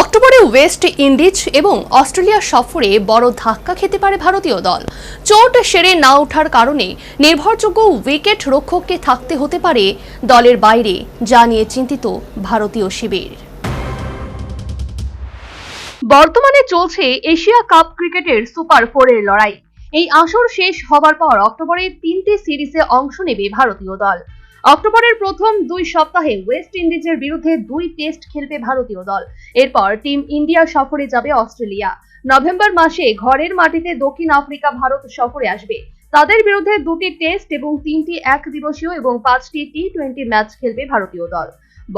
অক্টোবরে West Indies এবং Australia সফরে বড় ধাক্কা খেতে পারে ভারতীয় দল। চোট সেরে না ওঠার কারণে নির্ভরযোগ্য উইকেট রক্ষককে থাকতে হতে পারে দলের বাইরে, যা নিয়ে চিন্তিত ভারতীয় শিবির। বর্তমানে চলছে এশিয়া কাপ ক্রিকেটের সুপার ফোরের লড়াই। এই আসর শেষ হবার পর অক্টোবরে তিনটি সিরিজে অংশ নেবে ভারতীয় দল। অক্টোবরের প্রথম দুই সপ্তাহে ওয়েস্ট ইন্ডিজের বিরুদ্ধে দুই টেস্ট খেলবে ভারতীয় দল। এরপর টিম ইন্ডিয়া সফরে যাবে অস্ট্রেলিয়া। নভেম্বর মাসে ঘরের মাটিতে দক্ষিণ আফ্রিকা ভারত সফরে আসবে। তাদের বিরুদ্ধে দুটি টেস্ট এবং তিনটি এক দিবসীয় এবং পাঁচটি টি টোয়েন্টি ম্যাচ খেলবে ভারতীয় দল।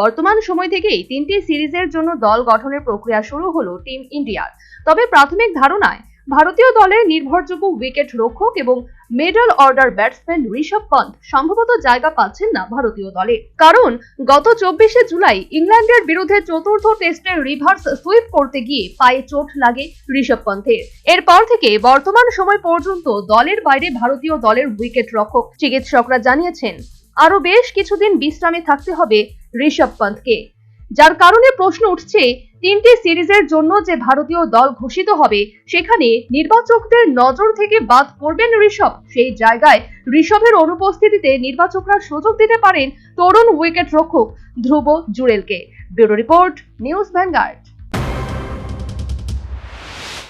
বর্তমান সময় থেকেই তিনটি সিরিজের জন্য দল গঠনের প্রক্রিয়া শুরু হলো টিম ইন্ডিয়ার। তবে প্রাথমিক ধারণায় ভারতীয় দলের নির্ভরযোগ্য উইকেট রক্ষক এবং middle order batsman Rishabh Pant সম্ভবত জায়গা পাচ্ছেন না ভারতীয় দলে। কারণ গত চব্বিশে জুলাই ইংল্যান্ডের বিরুদ্ধে চতুর্থ টেস্টের রিভার্স সুইপ করতে গিয়ে পায়ে চোট লাগে ঋষভ পন্থের। এরপর থেকে বর্তমান সময় পর্যন্ত দলের বাইরে ভারতীয় দলের উইকেট রক্ষক। চিকিৎসকরা জানিয়েছেন আরও বেশ কিছুদিন বিশ্রামে থাকতে হবে ঋষভ পন্থকে। যার কারণে প্রশ্ন উঠছে, তিনটি সিরিজের জন্য যে ভারতীয় দল ঘোষিত হবে, সেখানে নির্বাচকদের নজর থেকে বাদ করবেন ঋষভ। সেই জায়গায় ঋষভের অনুপস্থিতিতে নির্বাচকরা সুযোগ দিতে পারেন তরুণ উইকেট রক্ষক ধ্রুব জুরেলকে ব্যুরো রিপোর্ট, নিউজ ভ্যানগার্ড।